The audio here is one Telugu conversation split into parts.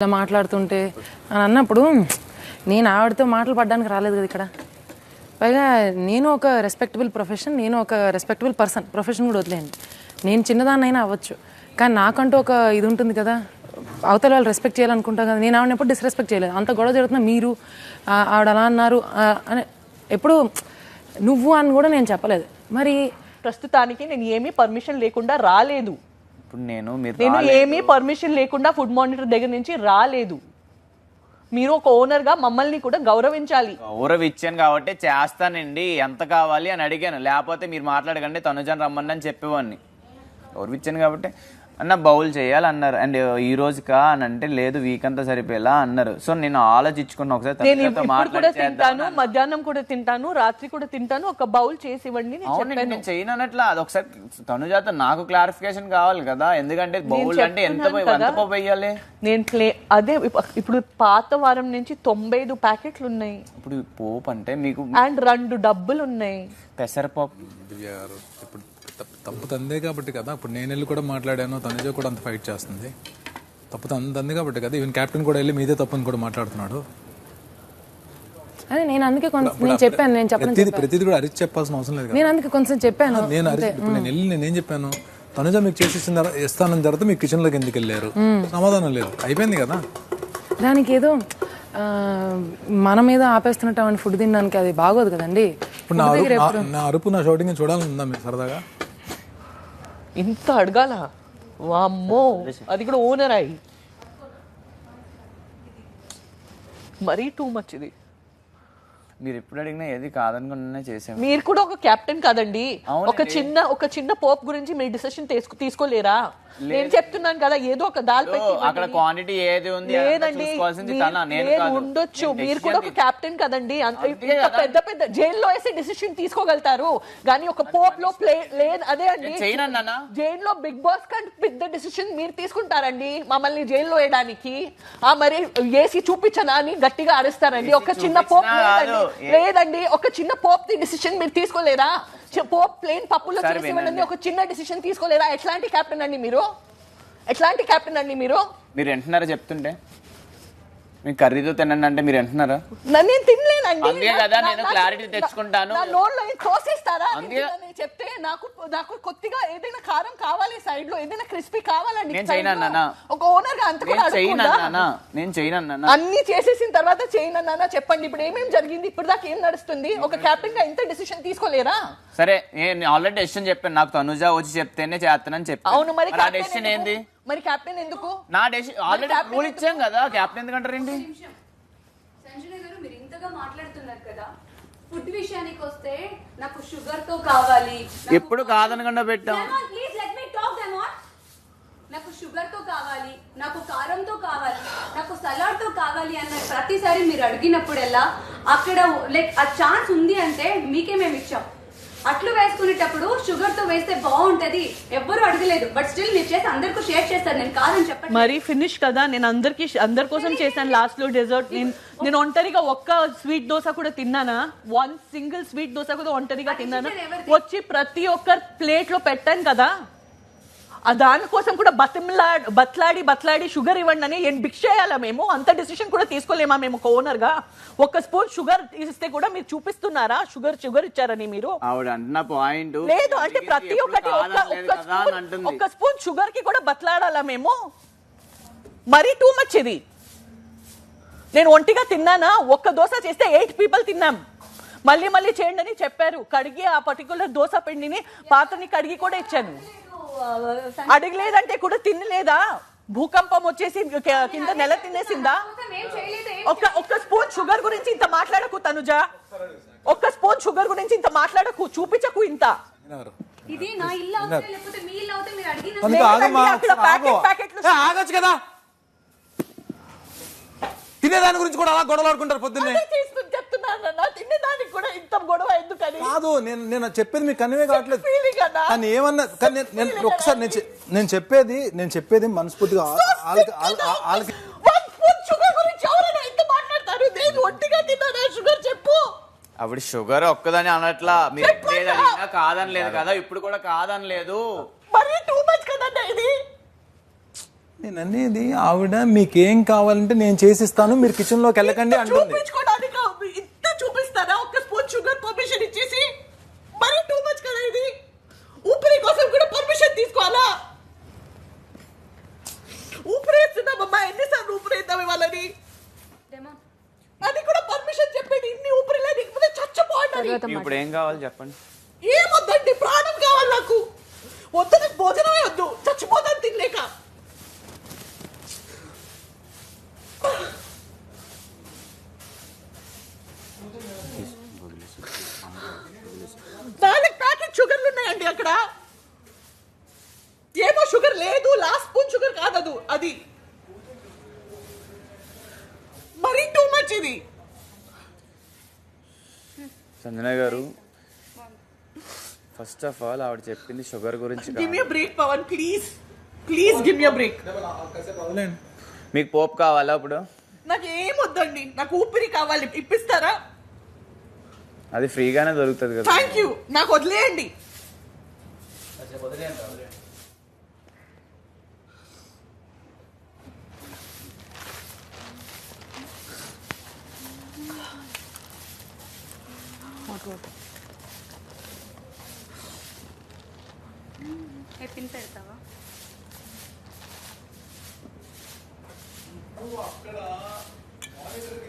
ఇలా మాట్లాడుతుంటే అని అన్నప్పుడు నేను ఆవిడతో మాటలు పడడానికి రాలేదు కదా ఇక్కడ. పైగా నేను ఒక రెస్పెక్టబుల్ ప్రొఫెషన్ నేను ఒక రెస్పెక్టబుల్ పర్సన్ ప్రొఫెషన్ కూడా వదిలేండి నేను చిన్నదాన్నైనా అవ్వచ్చు. కానీ నాకంటూ ఒక ఇది ఉంటుంది కదా. అవతల వాళ్ళు రెస్పెక్ట్ చేయాలనుకుంటా కదా. నేను ఆవిడని ఎప్పుడు డిస్రెస్పెక్ట్ చేయలేదు. అంత గొడవ జరుగుతున్నా మీరు ఆవిడ అలా అన్నారు అని ఎప్పుడు నువ్వు అని కూడా నేను చెప్పలేదు. మరి ప్రస్తుతానికి నేను ఏమీ పర్మిషన్ లేకుండా రాలేదు. ఇప్పుడు నేను మీరు నేను. ఏమీ పర్మిషన్ లేకుండా ఫుడ్ మానిటర్ దగ్గర నుంచి రాలేదు. మీరు ఒక ఓనర్గా మమ్మల్ని కూడా గౌరవించాలి. గౌరవ ఇచ్చాను కాబట్టి చేస్తానండి. ఎంత కావాలి అని అడిగాను. లేకపోతే మీరు మాట్లాడకండి తనుజాన్ రమ్మని అని చెప్పేవాడిని. గౌరవ ఇచ్చాను కాబట్టి. అన్న బౌల్ చేయాలి అన్నారు అండ్ ఈ రోజుకా అని అంటే లేదు వీక్ అంతా సరిపోయేలా అన్నారు. సో నేను ఆలోచించుకున్న ఒకసారి నేను ఇప్పుడు కూడా తింటాను మధ్యాహ్నం కూడా తింటాను రాత్రి కూడా తింటాను ఒక బౌల్ చేసి ఇవ్వండి నేను అవునండి చెప్పాను. నేను చేయను అన్నట్లా. అది ఒకసారి తనుజాత నాకు క్లారిఫికేషన్ కావాలి కదా. ఎందుకంటే బౌల్ అంటే ఎంత చెప్తున్నాను ఎంత కదా. పోపు వేయాలి నేను ప్లే అదే ఇప్ప- ఇప్పుడు పాత వారం నుంచి తొంభై ఐదు ప్యాకెట్లు ఉన్నాయి ఇప్పుడు పోపు అంటే మీకు అండ్ రెండు డబ్బులు ఉన్నాయి పెసరపప్పు ఇప్పుడు తప్పు తప్పు తందే కాబట్టి కదా. ఇప్పుడు నేను వెళ్ళి కూడా మాట్లాడాను తనుజ కూడా అంత ఫైట్ చేస్తుంది. తప్పు తంది కాబట్టి కదా. ఈవెన్ కెప్టెన్ కూడా వెళ్ళి మీదే తప్పు అని కూడా మాట్లాడుతున్నాడు. అదే నేను అందుకే కొంత నేను చెప్పాను నేను చెప్పను ప్రతిది ప్రతిది కూడా అరిచి చెప్పాల్సిన అవసరం లేదు నేను అందుకే కొంచెం చెప్పాను. నేను నేను వెళ్ళి నేనేం చెప్పాను? తనుజ మీకు చేసి ఇచ్చిన తర్వాత ఇస్తానని తర్వాత మీ కిచెన్లోకి ఎందుకు వెళ్ళారు? సమాధానం లేదు. అయిపోయింది కదా. దానికి ఏదో మన మీద ఆపేస్తున్నట్టు ఫుడ్ తినడానికి అది బాగోదు కదండి. ఇప్పుడు నా అరుపు నా- షౌటింగ్ చూడాలని ఉందా మీకు సరదాగా? ఇంత అడగాల? వామ్మో అది కూడా ఓనర్ అయి మరీ టూ మచ్ ఇది. మీరు ఎప్పుడు అడిగినా ఏది కాదనుకుంటున్నా చేసాము మీరు కూడా ఒక కెప్టెన్ కదండి. ఒక చిన్న ఒక చిన్న పోప్ గురించి మీరు డిసిషన్ తీసుకోలేరా? నేను చెప్తున్నాను కదా ఏదో ఒక దాల్ అక్కడ క్వాంటిటీ ఏది ఉంది లేదండి ఉండొచ్చు. మీరు కూడా ఒక కెప్టెన్ కదండి. పెద్ద పెద్ద జైల్లో వేసి డిసిషన్ తీసుకోగలుగుతారు. కానీ ఒక పోప్లో ప్లే లేదు అదే అండి? జైల్లో బిగ్ బాస్ కంటే పెద్ద డిసిషన్ మీరు తీసుకుంటారండి. మమ్మల్ని జైల్లో వేయడానికి. ఆ మరి ఏసీ చూపించనా అని గట్టిగా అరుస్తారండి. ఒక చిన్న పోప్ లేదండి. ఒక చిన్న పోప్ ది డిసిషన్ మీరు తీసుకోలేరా చి- పోప్ ప్లేన్ పప్పులో చేసి. ఒక చిన్న డిసిషన్ తీసుకోలేరా ఎట్లాంటి కెప్టెన్ అండి మీరు? ఎట్లాంటి కెప్టెన్ అండి మీరు? మీరు వింటున్నారా చెప్తుంటే? మీరు కర్రీతో తినండి అంటే మీరు వింటున్నారా నన్ను నేను తినలేనండి. అందుకే నా- కదా నేను నా- తెచ్చుకుంటాను. నా నోట్లో అందుకే- నేను చెప్తే నాకు నాకు కొద్దిగా ఏదైనా కారం కావాలి సైడ్లో ఏదైనా క్రిస్పీ కావాలండి నేను side చేయను లో. అన్నానా? ఒక ఓనర్గా అంత కూడా అడగకుండా. నేను చేయను అన్నానా అన్ని చేసేసిన తర్వాత చేయనన్నానా చెప్పండి ఇప్పుడు ఏమేం జరిగింది? ఇప్పుడు దాకా ఏం నడుస్తుంది? ఒక కెప్టెన్గా ఇంత డిసిషన్ తీసుకోలేరా? సరే నేను ఆల్రెడీ డెసిషన్ చెప్పాను. నాకు తనుజ వచ్చి చెప్తేనే చేస్తానని చెప్పాను. అవును మరి ఆ డెసిషన్? ఏంది? మరి కెప్టెన్ ఎందుకు? నా డెసిషన్ ఆల్రెడీ రూల్ ఇచ్చాం కదా క్యాప్టెన్ ఎందుకంటారు ఏంటి సంజన గారు మీరు ఇంతగా మాట్లాడుతున్నారు కదా ఫుడ్ విషయానికి వస్తే నాకు షుగర్తో కావాలి. ఎప్పుడు కాదనకుండా పెట్టాం. ప్లీజ్ లెట్ మీ టాక్ నాకు షుగర్తో కావాలి నాకు కారంతో కావాలి నాకు సలాడ్తో కావాలి అన్న ప్రతిసారి మీరు అడిగినప్పుడల్లా అక్కడ లైక్ ఆ ఛాన్స్ ఉంది అంటే మీకే మేము ఇచ్చాం. అట్లు వేసుకునేటప్పుడు షుగర్తో వేస్తే బాగుంటది. ఎవ్వరు అడగలేదు. బట్ స్టిల్ మీరు చేసి అందరికీ షేర్ చేస్తారు. నేను కాదని చెప్పండి మరి ఫినిష్ కదా. నేను అందరికి అందరి కోసం చేశాను లాస్ట్లో డెజర్ట్ నేను నేను ఒంటరిగా ఒక్క స్వీట్ దోశ కూడా తిన్నానా? వన్ సింగిల్ స్వీట్ దోశ కూడా ఒంటరిగా తిన్నానా? వచ్చి ప్రతి ఒక్కరు ప్లేట్లో పెట్టాను కదా. దానికోసం కూడా బతిమలా బతలాడి బతలాడి షుగర్ ఇవ్వండి అని ఏం భిక్ష చేయాలా మేము? అంత డిసిషన్ కూడా తీసుకోలేమా మేము ఒక ఓనర్గా? ఒక స్పూన్ షుగర్ ఇస్తే కూడా మీరు చూపిస్తున్నారా? షుగర్ షుగర్ ఇచ్చారని మీరు? ఆవిడ అంటున్న పాయింట్ లేదు అంటే ప్రతి ఒక్కటి ఒక్క ఒక్క స్పూన్ ఒక్క స్పూన్ షుగర్కి కూడా బతలాడాలా మేము? మరీ టూ మచ్ ఇది. నేను ఒంటిగా తిన్నానా? ఒక్క దోశ చేస్తే ఎయిట్ పీపుల్ తిన్నాం. మళ్ళీ మళ్ళీ చేయండి అని చెప్పారు. కడిగి ఆ పర్టికులర్ దోశ పిండిని పాత్రని కడిగి కూడా ఇచ్చాను. అడగలేదంటే కూడా తినలేదా? భూకంపం వచ్చేసి కింద నెల తినేసిందా? ఒక్క ఒక్క స్పూన్ షుగర్ గురించి ఇంత మాట్లాడకు తనుజ. ఒక్క స్పూన్ షుగర్ గురించి ఇంత మాట్లాడకు చూపించకు ఇంత. ఆగొచ్చు కదా. తినేదాని గురించి కూడా అలా గొడవలు ఆడుకుంటారు పొద్దున్నే తినేదానికి కూడా ఇంత గొడవ ఎందుకని కాదు నేను నేను చెప్పేది మీకు కన్వే కావట్లేదు కానీ ఏమన్నా కానీ నేను- ఒకసారి నేను నేను చెప్పేది నేను చెప్పేది మనస్ఫూర్తిగా వాళ్ళకి షుగర్ చెప్పు ఆవిడ షుగర్ ఒక్కదని అనట్లా మీరు కాదని లేదు కదా ఇప్పుడు కూడా కాదని లేదు ఇది నేను అనేది ఆవిడ మీకేం కావాలంటే నేను చేసిస్తాను మీరు కిచెన్లోకి వెళ్ళకండి అంటుంది చూపించుకోవడానికి ఇంత చూపిస్తారా ఒక స్పూన్ షుగర్ పర్మిషన్ ఇచ్చేసి మరి టూ మచ్ కదా ఇది? ఊపిరి కోసం కూడా పర్మిషన్ తీసుకోవాలా? ఊపిరేస్తున్నాం అమ్మా ఎన్నిసార్లు ఊపిరేద్దాం వాళ్ళని అది కూడా పర్మిషన్ చెప్పేది ఇన్ని ఊపిరిలే నీకు చచ్చిపోవాలి ఇప్పుడు ఏం కావాలి చెప్పండి? ఏమొద్దండి? ప్రాణం కావాలి నాకు. వద్దు నాకు భోజనమే వద్దు. చచ్చిపోతాను తినలేక. నాలుగు ప్యాకెట్ షుగర్లు ఉన్నాయండి అక్కడ. ఏమో షుగర్ లేదు లాస్ట్ స్పూన్ షుగర్ కాదదు అది మరీ టూ మచ్ ఇది. సంజన గారు ఫస్ట్ ఆఫ్ ఆల్ ఆవిడ చెప్పింది షుగర్ గురించి give me. Break Pavan please please give me break. మీకు పోపు కావాలా ఇప్పుడు నాకు ఏం వద్దండి నాకు ఊపిరి కావాలి ఇప్పిస్తారా? అది ఫ్రీగానే దొరుకుతుంది కదా. థ్యాంక్ యూ నాకు వదిలేయండి. పిన్ పెడతావా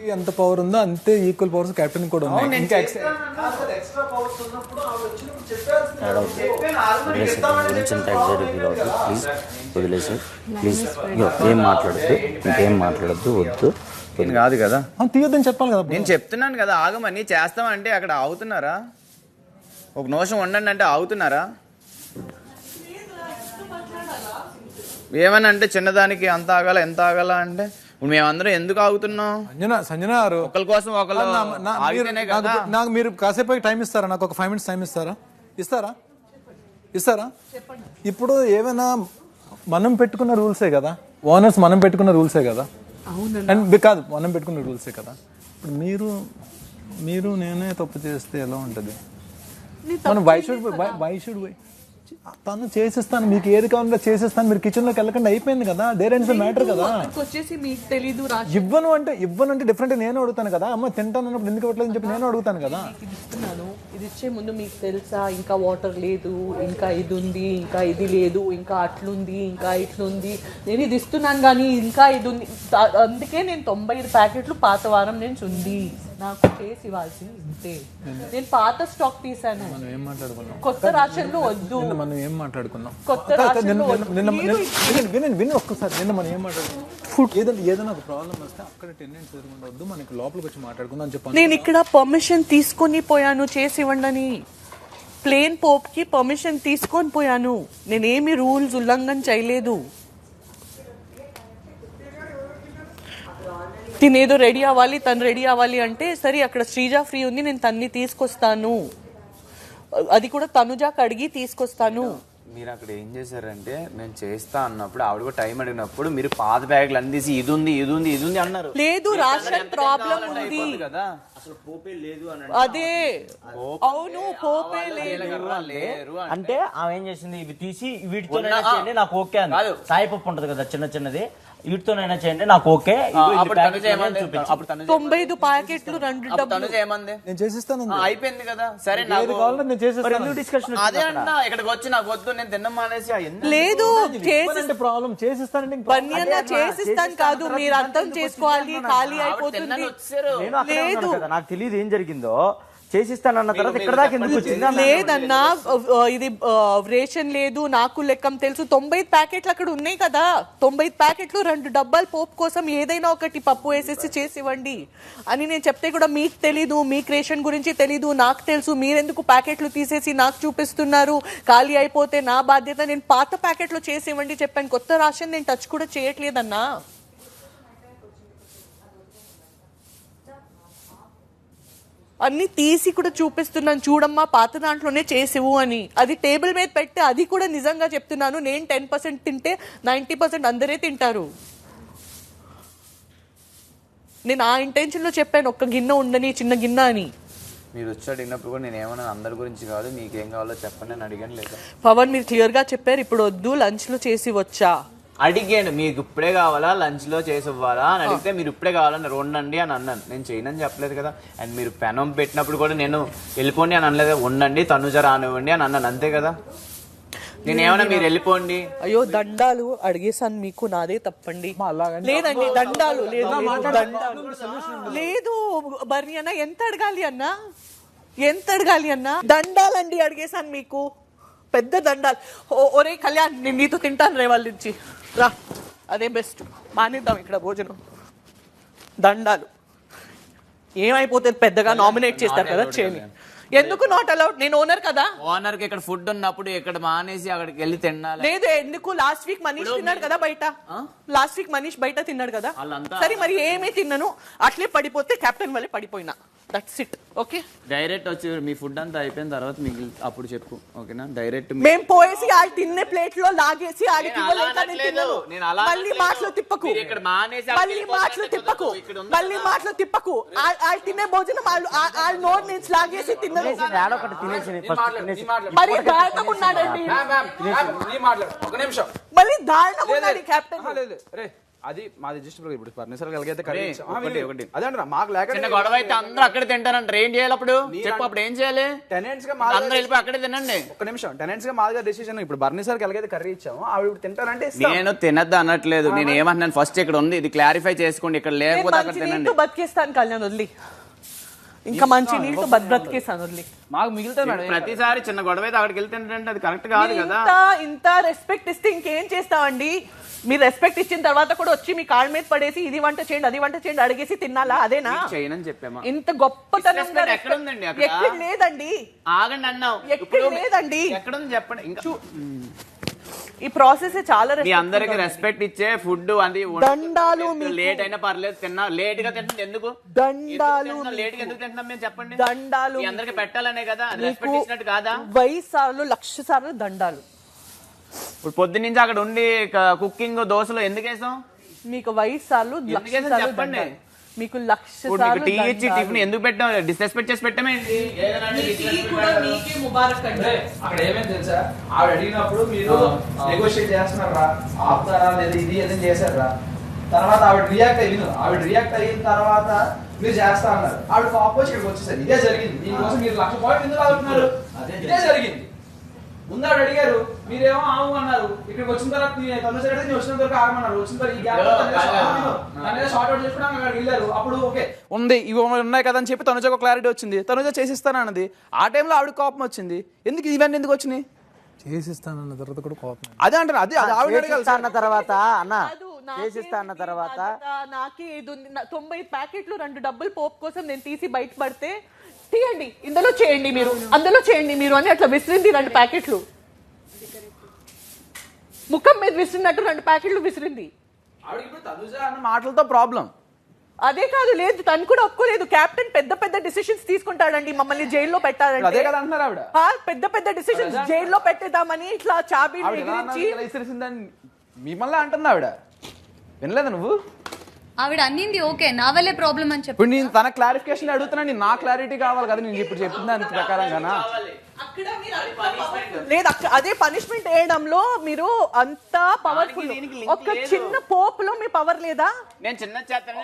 ఎంత పవర్ ఉందో అంతే ఈక్వల్ పవర్స్ కెప్టెన్ కూడా ఉన్నాయి. ఇంకా ప్లీజ్ వదిలేసి ప్లీజ్ ఇగో ఏం మాట్లాడద్దు ఇంకేం మాట్లాడద్దు వద్దు. కాదు కదా. తీయొద్దని చెప్పాలి కదా. నేను చెప్తున్నాను కదా ఆగమని చేస్తామంటే అక్కడ ఆగుతున్నారా ఒక నిమిషం ఉండండి అంటే ఆగుతున్నారా ఏమని అంటే చిన్నదానికి అంత ఆగాల ఎంత ఆగాల అంటే ఇప్పుడు మేమందరం ఎందుకు ఆగుతున్నాం? సంజన సంజన గారు ఒకరి కోసం ఒకరు నా- నా- మీరు- ఆగితేనే కదా. నాకు మీరు కాసేపు టైం ఇస్తారా? నాకు ఒక ఫైవ్ మినిట్స్ టైం ఇస్తారా? ఇస్తారా? ఇస్తారా? ఇప్పుడు ఏమైనా మనం పెట్టుకున్న రూల్సే కదా? ఓనర్స్ మనం పెట్టుకున్న రూల్సే కదా? అండ్ బి- కాదు మనం పెట్టుకున్న రూల్సే కదా? ఇప్పుడు మీరు మీరు నేనే తప్పు చేస్తే ఎలా ఉంటుంది? మనం why should why should why తను చేసిస్తాను మీకు ఏది కావాలంటే చేసిస్తాను మీరు కిచెన్లోకి వెళ్ళకండి అయిపోయింది కదా. డేర్ అండ్ మ్యాటర్ కదా. వచ్చేసి మీకు తెలీదు ఇవ్వను అంటే ఇవ్వను అంటే డిఫరెంట్ నేను అడుగుతాను కదా. అమ్మ తింటాను అన్నప్పుడు ఎందుకు ఇవ్వట్లేదని చెప్పి నేను అడుగుతాను కదా. ఇది ఇస్తున్నాను. ఇది ఇచ్చే ముందు మీకు తెలుసా ఇంకా వాటర్ లేదు ఇంకా ఇది ఉంది ఇంకా ఇది లేదు ఇంకా అట్లుంది ఇంకా ఇట్లుంది. నేను ఇది ఇస్తున్నాను కానీ ఇంకా ఇది ఉంది. అందుకే నేను తొంభై ఐదు ప్యాకెట్లు పాత వారం నుంచి ఉంది. నాకు చేసి ఇవ్వాల్సింది ఇంతే. నేను పాత స్టాక్ తీసాను మనం ఏం మాట్లాడుకున్నాం? కొత్త రాషన్లు వద్దు. మనం ఏం మాట్లాడుకున్నాం? కొత్త రాష్ట్రంలో వద్దు. వినండి విని ఒక్కసారి. నిన్న మనం ఏం మాట్లాడుకున్నాం? ఫుడ్. ఏదైనా ఏదైనా ఒక ప్రాబ్లం వస్తే అక్కడ టెండెన్స్ ఎదురుకుండవద్దు మనకి లోపలికి వచ్చి మాట్లాడుకుందాం అని చెప్పాను. నేను ఇక్కడ పర్మిషన్ తీసుకొని పోయాను చేసి ఇవ్వండి ప్లేన్ పోప్కి పర్మిషన్ తీసుకొని పోయాను. నేనేమి రూల్స్ ఉల్లంఘన చేయలేదు. తినేదో రెడీ అవ్వాలి తను రెడీ అవ్వాలి అంటే సరే అక్కడ శ్రీజ ఫ్రీ ఉంది నేను తన్ని తీసుకొస్తాను. అది కూడా తనుజాకి అడిగి తీసుకొస్తాను. మీరు అక్కడ ఏం చేశారంటే నేను చేస్తా అన్నప్పుడు ఆవిడ కూడా టైం అడిగినప్పుడు మీరు పాత బ్యాగులు అన్ని తీసి ఇది ఉంది ఇది ఉంది ఇది ఉంది అన్నారు. లేదు రాషన్ ప్రాబ్లం ఉంది. కదా. అసలు పోపే లేదు అని అదే. అవును పోపే లేదు. అంటే ఆమె ఏం చేసింది? ఇవి తీసి వీటితో నాకు ఓకే అని కాదు. సాయిపప్పు ఉంటది కదా చిన్న చిన్నది. వీటితోనైనా చేయండి. నాకు ఓకే. అప్పుడు తను చూపించి. అప్పుడు తను తొంభై ఐదు ప్యాకెట్లు రెండు అప్పుడు డబ్బులు. చేయమంది నేను చేసిస్తాను అయిపోయింది కదా. సరే ఏది నాకు కావాలంటే నేను మరి చేసిస్తాను ఎందుకు డిస్కషన్ అదే అన్నా ఇక్కడికి వచ్చి నాకు వద్దు నేను తిన్నాం మానేసి ఆ? లేదు చేసి అంటే ప్రాబ్లం చేసిస్తానంటే ఇంక పన్యన్న చేసిస్తాను కాదు మీరు అర్థం చేసుకోవాలి ఖాళీ ఆవిడ అయిపోతుంది. తిన్నాను వచ్చారు నేను అక్కడే ఉన్నాను లేదు. కదా నాకు తెలియదు ఏం జరిగిందో. చేసిస్తానన్న తర్వాత ఇక్కడ దాకా ఎందుకు వచ్చింది? అన్న. లేదన్నా ఇది రేషన్ లేదు నాకు లెక్కం తెలుసు. తొంభై ఐదు ప్యాకెట్లు అక్కడ ఉన్నాయి కదా. తొంభై ఐదు ప్యాకెట్లు రెండు డబ్బాలు పోపు కోసం ఏదైనా ఒకటి పప్పు వేసేసి చేసి ఇవ్వండి అని నేను చెప్తే కూడా మీకు తెలీదు మీకు రేషన్ గురించి తెలీదు నాకు తెలుసు మీరెందుకు ప్యాకెట్లు తీసేసి నాకు చూపిస్తున్నారు? ఖాళీ అయిపోతే నా బాధ్యత నేను పాత ప్యాకెట్లు చేసి ఇవ్వండి చెప్పాను. కొత్త రేషన్ నేను టచ్ కూడా చేయట్లేదన్నా. అన్ని తీసి కూడా చూపిస్తున్నాను. చూడమ్మా పాత దాంట్లోనే చేసివు అని. అది టేబుల్ మీద పెట్టి అది కూడా నిజంగా చెప్తున్నాను. నేను టెన్ పర్సెంట్ తింటే నైంటీ పర్సెంట్ అందరే తింటారు. నేను ఆ ఇంటెన్షన్లో చెప్పాను ఒక్క గిన్నె ఉండని చిన్న గిన్నె అని. మీరు వచ్చి అడిగినప్పుడు కూడా నేను ఏమన్నా అందరి గురించి కాదు మీకేం కావాలో చెప్పండి అని అడిగాను లేదా? పవన్ మీరు క్లియర్గా చెప్పారు ఇప్పుడు వద్దు లంచ్లో చేసి వచ్చా. అడిగాను మీకు ఇప్పుడే కావాలా? లంచ్లో చేసి ఇవ్వాలా అని అడిగితే మీరు ఇప్పుడే కావాలని ఉండండి అని అన్నాను. నేను చేయనని చెప్పలేదు కదా. అండ్ మీరు పెనం పెట్టినప్పుడు కూడా నేను వెళ్ళిపోండి అని అనలేదు. ఉండండి తనుజ రానివ్వండి అని అన్నాను. అంతే కదా. నేను ఏమన్నా మీరు వెళ్ళిపోండి. అయ్యో దండాలు అడిగేసాను మీకు. నాదే తప్పండి. లేదండి దండాలు లేదు లేదు, దండాలు. లేదు బర్ని అన్న ఎంత అడగాలి అన్న? ఎంత అడగాలి అన్న? దండాలండి అడిగేసాను మీకు. పెద్ద దండాలు. ఓ- ఒరే కళ్యాణ్ నేను నీతో తింటాను రే వాళ్ళ నుంచి రా. అదే బెస్ట్ మానేద్దాం ఇక్కడ భోజనం. దండాలు. ఏమైపోతుంది పెద్దగా నామినేట్ చేస్తారు కదా చేయని ఎందుకు నాట్ అలౌడ్ నేను ఓనర్ కదా. ఓనర్కి ఇక్కడ ఫుడ్ ఉన్నప్పుడు ఇక్కడ మానేసి అక్కడికి వెళ్ళి తినాలి లేదు ఎందుకు? లాస్ట్ వీక్ మనీష్ తిన్నాడు కదా బయట. లాస్ట్ వీక్ మనీష్ బయట తిన్నాడు కదా. సరే మరి ఏమీ తిన్నాను అట్లే పడిపోతే కెప్టెన్ వల్లే పడిపోయినా. దట్స్ ఇట్ ఓకే డైరెక్ట్ వచ్చి మీ ఫుడ్ అంతా అయిపోయిన తర్వాత మిగిలి అప్పుడు చెప్పు. ఓకేనా డైరెక్ట్ మేము పోయేసి వాళ్ళు తిన్నే ప్లేట్లో లాగేసి ఆడికి మళ్ళీ. మాటలు తిప్పకు. మీరు ఇక్కడ మానేసి అక్కడికి మళ్ళీ మాటలు తిప్పకు. మళ్ళీ. మాటలు తిప్పకు. వాళ్ళు తినే భోజనం వాళ్ళు వాళ్ళ నోట్ నుంచి లాగేసి తినేసి మరి దారుణం ఉన్నాడండి మాట్లాడు. ఒక నిమిషం. మళ్ళీ దారుణం ఉన్నాడు కెప్టెన్ అది మాది జస్ట్ ఇప్పుడు ఫర్నిచర్ కలిగితే ఒకటి. అదే అంటారా మాకు లేక చిన్న గొడవ అయితే అందరూ అక్కడ తింటారంటారు ఏం చేయాలి అప్పుడు? చెప్పు అప్పుడు ఏం చేయాలి? టెనెంట్స్గా అందరూ మాది వెళ్ళిపోయి అక్కడే తినండి. ఒక నిమిషం. టెనెంట్స్గా మాదిగా డెసిషన్ ఇప్పుడు బర్నీ సార్ కలిగైతే కర్రీ ఇచ్చాము ఆవిడ ఇప్పుడు తింటారంటే ఇస్తాం. నేను తినద్దు అనట్లేదు. నేను ఏమంటున్నాను? ఫస్ట్ ఇక్కడ ఉంది. ఇది క్లారిఫై చేసుకోండి. ఇక్కడ లేకపోతే అక్కడ తినండి. బతికేస్తాను కళ్యాణ్ వదిలి. ఇంకా మంచి నీళ్ళతో బతి బ్రతికేస్తాను వదిలి. మాకు మిగులుతుంది మేడం. ప్రతిసారి చిన్న గొడవ అయితే అక్కడికి వెళ్తే అది కరెక్ట్ కాదు కదా. ఇంత ఇంత రెస్పెక్ట్ ఇస్తే ఇంకేం చేస్తామండి? మీరు రెస్పెక్ట్ ఇచ్చిన తర్వాత కూడా వచ్చి మీ కాళ్ళ మీద పడేసి ఇది వంట చేయండి అది వంట చేయండి అడిగేసి తినాలా అదేనా? మీకు చేయనని చెప్పామా? ఇంత గొప్పతనంగా ఎక్కడ ఉందండి? ఎక్కడ? లేదండి. ఆగండి అన్నావు. ఎక్కడ లేదండి. ఎక్కడ ఉంది చెప్పండి? ఇంకా ఈ ప్రాసెస్ చాలా మీ అందరికి. రెస్పెక్ట్ ఇచ్చే ఫుడ్ అది దండాలు. లేట్ అయినా పర్లేదు తిన్నా లేట్గా తింటుంది ఎందుకు? దండాలు లేట్గా ఎందుకు తింటున్నాం మేము చెప్పండి. దండాలు అందరికి పెట్టాలనే కదా రెస్పెక్ట్ ఇచ్చినట్టు కాదా? వెయ్యి సార్లు లక్ష సార్లు దండాలు. ఇప్పుడు పొద్దు నుంచి అక్కడ ఉండి కుకింగ్ దోశలు ఎందుకు వేసాం? మీకు సార్లు సార్లు చెప్పండి. మీకు లక్ష టీ ఇచ్చి. టిఫిన్ ఎందుకు పెట్టాం డిస్రెస్పెక్ట్ చేసి పెట్టమేంటి మీ టీ కూడా మీకే ముబారక్ అండి. అక్కడ ఏమైంది తెలుసా? ఆవిడ అడిగినప్పుడు మీరు నెగోషియేట్ చేస్తున్నారా? ఆపుతారా? లేదా ఇది ఏదైనా చేశారా? తర్వాత ఆవిడ రియాక్ట్ అయ్యింది. ఆవిడ రియాక్ట్ అయిన తర్వాత మీరు చేస్తా అన్నారు. ఇక్కడికి వచ్చేసారు. ఇదే జరిగింది. దీనికోసం మీరు లక్ష పాయింట్ ఎందుకు ఆగుతున్నారు? ఇదే జరిగింది. ముందు ఆవిడ అడిగారు మీరేమో ఆవు అన్నారు. ఇక్కడికి వచ్చిన తర్వాత నేను వచ్చిన తర్వాత ఆగమన్నారు వచ్చిన తర్వాత ఈ గ్యాప్ షార్ట్ అవుట్ చేసుకోవడానికి అక్కడికి వెళ్ళారు. అప్పుడు ఓకే ఉంది ఇవి ఉన్నాయి కదా అని చెప్పి తనుజ ఒక క్లారిటీ వచ్చింది. తనుజ చేసిస్తాను అన్నది? ఆ టైంలో ఆవిడ కోపం వచ్చింది. ఎందుకు ఇవన్నీ ఎందుకు వచ్చినాయి? చేసిస్తానన్న తర్వాత కూడా కోపం అదే అంటారు అదే ఆవిడ అన్న తర్వాత అన్న. చేసిస్తా అన్న తర్వాత. నాకే ఇది తొంభై ప్యాకెట్లు రెండు డబ్బులు పోపు కోసం నేను తీసి బయట పడితే తీయండి. ఇందులో చేయండి మీరు. అందులో చేయండి మీరు అని అట్లా విసిరింది రెండు ప్యాకెట్లు. ముఖం మీద విసిరినట్టు రెండు ప్యాకెట్లు విసిరింది. ఆవిడకి ఇప్పుడు తనుజ అన్న మాటలతో ప్రాబ్లం. అదే కాదు లేదు తను కూడా ఒప్పుకోలేదు. కెప్టెన్ పెద్ద పెద్ద డిసిషన్స్ తీసుకుంటాడండి. మమ్మల్ని జైల్లో అదే పెట్టాలంటే కదా అంటున్నారు ఆవిడ. ఆ, పెద్ద పెద్ద డిసిషన్స్ జైల్లో పెట్టేద్దామని ఇట్లా ఇసిరేసిందని మిమ్మల్ని అంటుంది ఆవిడ. వినలేదా నువ్వు? ఆవిడ అన్నింది ఓకే నా వల్లే ప్రాబ్లం అని చెప్పి ఇప్పుడు నేను తన క్లారిఫికేషన్ అడుగుతున్నా నేను నా క్లారిటీ కావాలి కదా నేను ఇప్పుడు చెప్పిన దాని ప్రకారంగానా? అక్కడ మీరు అంత powerful. లేదు అక్క- అదే పనిష్మెంట్ వేయడంలో మీరు అంత పవర్ఫుల్ దీనికి link ఒక లేదు. చిన్న పోప్లో మీ పవర్ లేదా? నేను చిన్న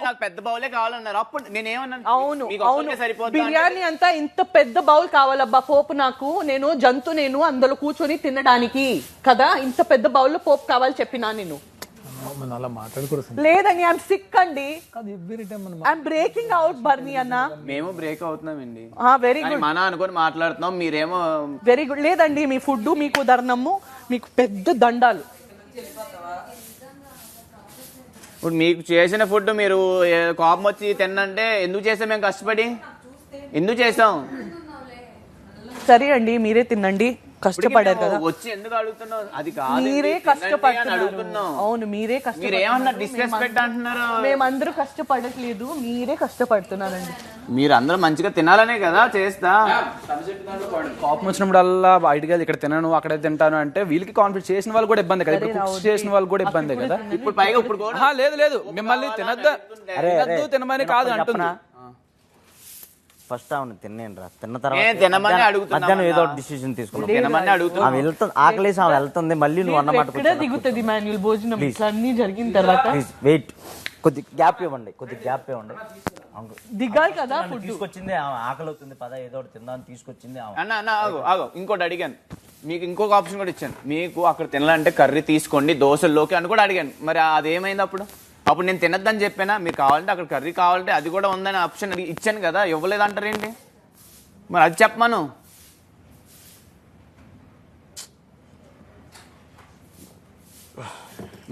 నాకు పెద్ద బౌలే కావాలన్నారు. అప్పుడు నేను ఏమన్నాను అవును మీకు అవును. ఒక్కరికే సరిపోద్దా బిర్యానీ అంతా ఇంత పెద్ద బౌల్ కావాలబ్బా పోపు నాకు. నేను జంతు నేను అందులో కూర్చొని తినడానికి. కదా ఇంత పెద్ద బౌల్లో పోపు కావాలి చెప్పినా నేను. మనం అలా మాట్లాడుకోరు లేదండి ఐఎమ్ సిక్ అండి. కాదు ఎవ్రీ టైం మనం ఐఎమ్ బ్రేకింగ్ అవుట్ బర్నీ అన్న. మేము బ్రేక్ అవుతున్నామండి. వెరీ కానీ గుడ్ మన అనుకొని మాట్లాడుతున్నాం మీరేమో వెరీ గుడ్ లేదండి మీ ఫుడ్ మీకు ధర్నము మీకు పెద్ద దండాలు. ఇప్పుడు మీకు చేసిన ఫుడ్ మీరు కోపం వచ్చి తిన్నంటే ఎందుకు చేసాం మేము కష్టపడి? ఎందుకు చేసాం? సరే అండి మీరే తినండి కష్టపడారు కదా. వచ్చి ఎందుకు అడుగుతున్నావు? అది కాదు మీరే కష్టపడుతున్నారు. అవును మీరే మీరు ఏమన్నా కష్టపడుతున్నారు డిస్రెస్పెక్ట్ అంటున్నారు? మేమందరూ కష్టపడట్లేదు మీరే కష్టపడుతున్నారండి. మీరు అందరూ మంచిగా తినాలనే కదా చేస్తా. కోపం వచ్చినప్పుడల్లా బయటకి వెళ్ళి ఇక్కడ తినను అక్కడ తింటాను అంటే వీళ్ళకి కాన్ఫిడెన్స్ చేసిన వాళ్ళు కూడా ఇబ్బంది కదా. ఇప్పుడు చేసిన వాళ్ళు కూడా ఇబ్బంది కదా. ఇప్పుడు పైగా ఇప్పుడు లేదు లేదు. మిమ్మల్ని తినద్దు? తినద్దు తినమని కాదు అంటున్నా ఫస్ట్ ఆమెను తినేయండి రా. తిన్న తర్వాత మధ్యాహ్నం- ఏదో. డిసిషన్ తీసుకున్నాం అడుగుతున్నా ఆమె వెళ్తుంది. ఆకలేసి ఆమె వెళ్తుంది. మళ్ళీ నువ్వు అన్నమాట దిగుతుంది మాన్యువల్ భోజనం? ఇట్లా అన్ని జరిగిన తర్వాత? ప్లీజ్ వెయిట్ కొద్ది గ్యాప్ ఇవ్వండి. కొద్ది గ్యాప్ ఇవ్వండి. అవును. దిగాలి కదా ఫుడ్? తీసుకొచ్చింది ఆమె ఆకలి అవుతుంది పద ఏదో ఒకటి తిందాం తీసుకొచ్చింది ఆమె. అన్న అన్న ఆగు ఆగు. ఇంకోటి అడిగాను. మీకు ఇంకొక ఆప్షన్ కూడా ఇచ్చాను. మీకు అక్కడ తినాలంటే కర్రీ తీసుకోండి దోశల్లోకి అని కూడా అడిగాను. మరి అది ఏమైంది అప్పుడు? అప్పుడు నేను తినద్దని చెప్పానా మీరు కావాలంటే అక్కడ కర్రీ కావాలంటే అది కూడా ఉందని ఆప్షన్ ఇచ్చాను కదా ఇవ్వలేదు అంటారేంటి మరి అది చెప్పమను.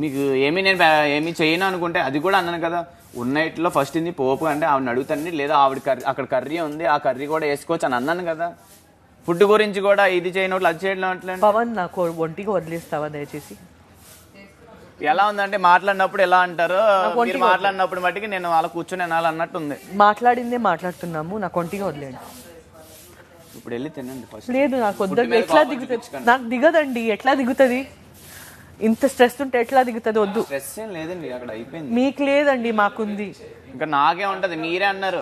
మీకు ఏమీ నేను ఏమీ చేయను అనుకుంటే అది కూడా అన్నాను కదా ఉన్నట్లో ఫస్ట్ ఇది పోపు అంటే ఆవిడని అడుగుతాను లేదా ఆవిడ కర్రీ అక్కడ కర్రీ ఉంది ఆ కర్రీ కూడా వేసుకోవచ్చు అని అన్నాను కదా. ఫుడ్ గురించి కూడా ఇది చేయనట్లు అది చేయడం అట్లా పవన్ నాకు ఒంటికి వదిలేస్తావా దయచేసి? ఎలా ఉందంటే మాట్లాడినప్పుడు ఎలా అంటారు మీరు మాట్లాడినప్పుడు మట్టికి నేను అలా కూర్చొని అనాలి అన్నట్టు ఉంది మాట్లాడిందే మాట్లాడుతున్నాము నాకు ఒంటిగా వదిలేండి. ఇప్పుడు వెళ్ళి తినండి ఫస్ట్. లేదు నాకు వద్ద ఎట్లా దిగుతుంది. నాకు దిగదండి. ఎట్లా దిగుతుంది? ఇంత స్ట్రెస్ ఉంటే ఎట్లా దిగుతుంది? వద్దు. స్ట్రెస్ ఏం లేదండి అక్కడ అయిపోయింది. మీకు లేదండి మాకుంది. ఇంకా నాకే ఉంటది మీరే అన్నారు.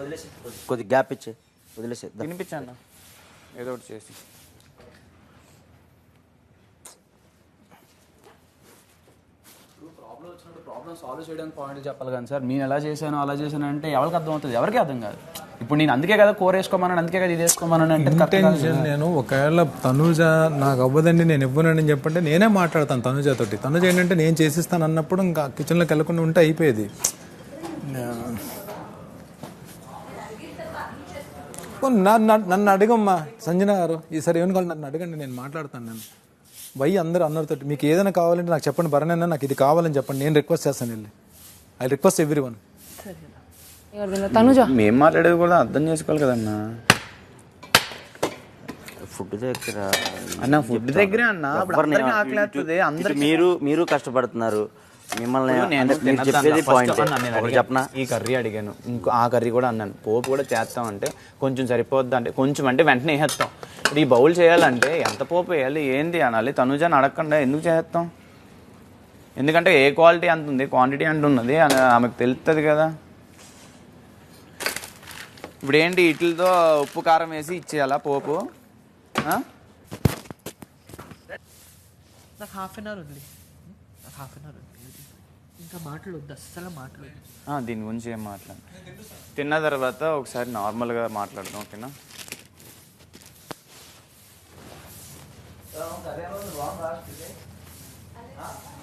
వదిలేసి కొద్ది గ్యాప్ ఇచ్చే వదిలేసి తినిపించండి. ఏదో ఒకటి చేసి. ప్రాబ్లమ్ సాల్వ్ చేయడానికి పాయింట్ చెప్పాలి కానీ సార్ నేను ఎలా చేశాను అలా చేశాను అంటే ఎవరికి అర్థం అవుతుంది ఎవరికి అర్థం కాదు. ఇప్పుడు నేను అందుకే కదా కూర వేసుకోమన్నాను అందుకే కదా ఇది వేసుకోమన్నాను అంటే నేను ఒకవేళ తనుజ నాకు అవ్వదండి నేను ఇవ్వనని చెప్పంటే నేనే మాట్లాడతాను తనుజ తోటి తనుజ ఏంటంటే నేను చేసిస్తాను అన్నప్పుడు ఇంకా కిచెన్లోకి వెళ్ళకుండా ఉంటే అయిపోయేది. నన్ను అడగమ్మా. సంజన గారు ఈసారి ఏమని కావాలి నన్ను అడగండి నేను మాట్లాడతాను నేను. వై అందరూ అందరితో మీకు ఏదైనా కావాలంటే నాకు చెప్పండి భరణైనా నాకు ఇది కావాలని చెప్పండి నేను రిక్వెస్ట్ చేస్తాను వెళ్ళి. I request everyone Tanuja? మేము మాట్లాడేది కూడా అర్థం చేసుకోవాలి కదన్నా. ఫుడ్ దగ్గర అన్న ఫుడ్ దగ్గరే అన్న ఆకలేస్తుంది ఇటు అందరికి మీరు మీరు కష్టపడుతున్నారు. మిమ్మల్ని అంటే చెప్పేది పాయింట్. చెప్పనా? ఈ కర్రీ అడిగాను. ఇంకో ఆ కర్రీ కూడా అన్నాను. పోపు కూడా చేస్తామంటే కొంచెం సరిపోద్ది అంటే కొంచెం అంటే వెంటనే వేసేస్తాం ఇప్పుడు ఈ బౌల్ చేయాలంటే ఎంత పోపు వేయాలి? ఏంటి అనాలి? తనుజాని అడగకుండా ఎందుకు చేస్తాం? ఎందుకంటే ఏ క్వాలిటీ అంత ఉంది? క్వాంటిటీ అంత ఉన్నది అని ఆమెకు తెలుస్తుంది కదా. ఇప్పుడు ఏంటి ఇట్లతో ఉప్పు కారం వేసి ఇచ్చేయాలా పోపు? నాకు హాఫ్ అన్ అవర్ నాకు హాఫ్ అన్ అవర్ ఇంకా అస్సలు దీని గురించి ఏం మాట్లాడు తిన్న తర్వాత ఒకసారి నార్మల్గా మాట్లాడదాం ఓకేనా? Então, tá vendo? Vamos lá, acho que vem. Ah?